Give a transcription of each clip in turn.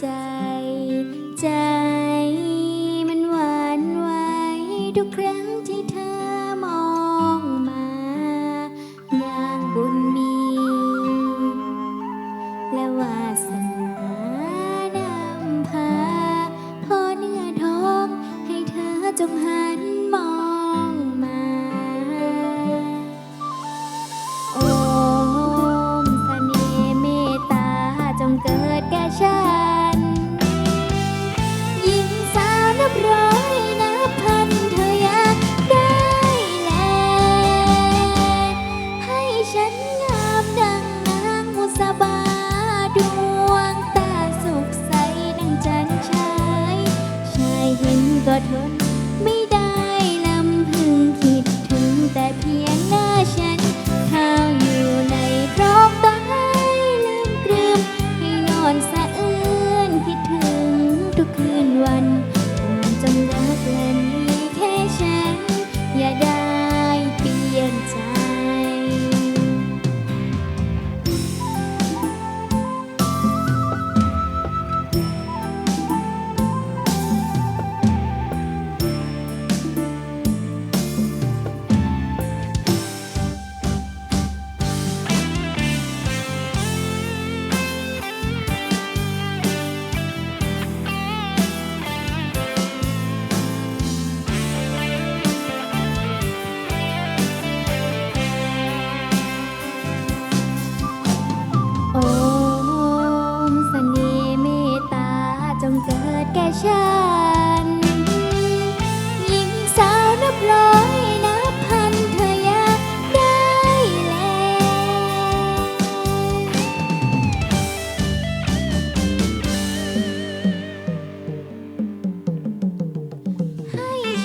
ใจ ใจมันหวานไหวทุกครั้งที่เธอมองมา นางบุญมี และวาสนานำพาพ่อเนื้อทองให้เธอจงหัน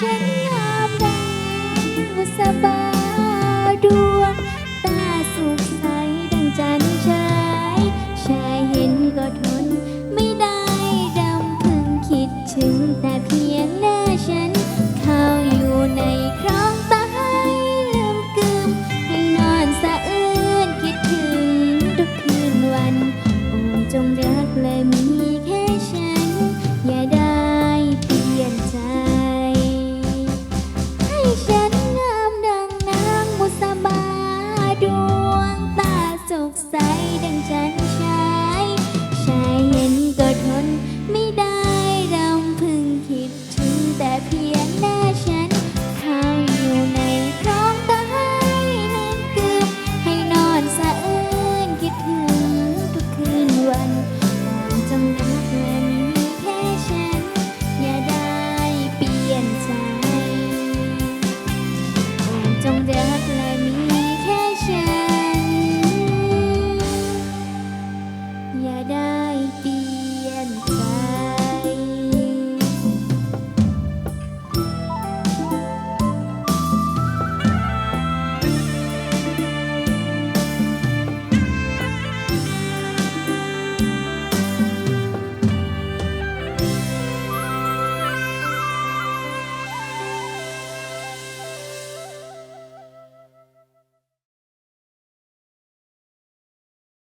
ฉันงามดังสบาดวงตาสุขใสดังจันชายชายเห็นก็ทน ไม่ได้ดำพึงคิดถึงแต่เพียงหน้าฉัน เข้าอยู่ในครองใต้ลืมกลบให้นอนสะอื้นคิดถึงทุกคืนวัน โอ้จงรักและมี 更加。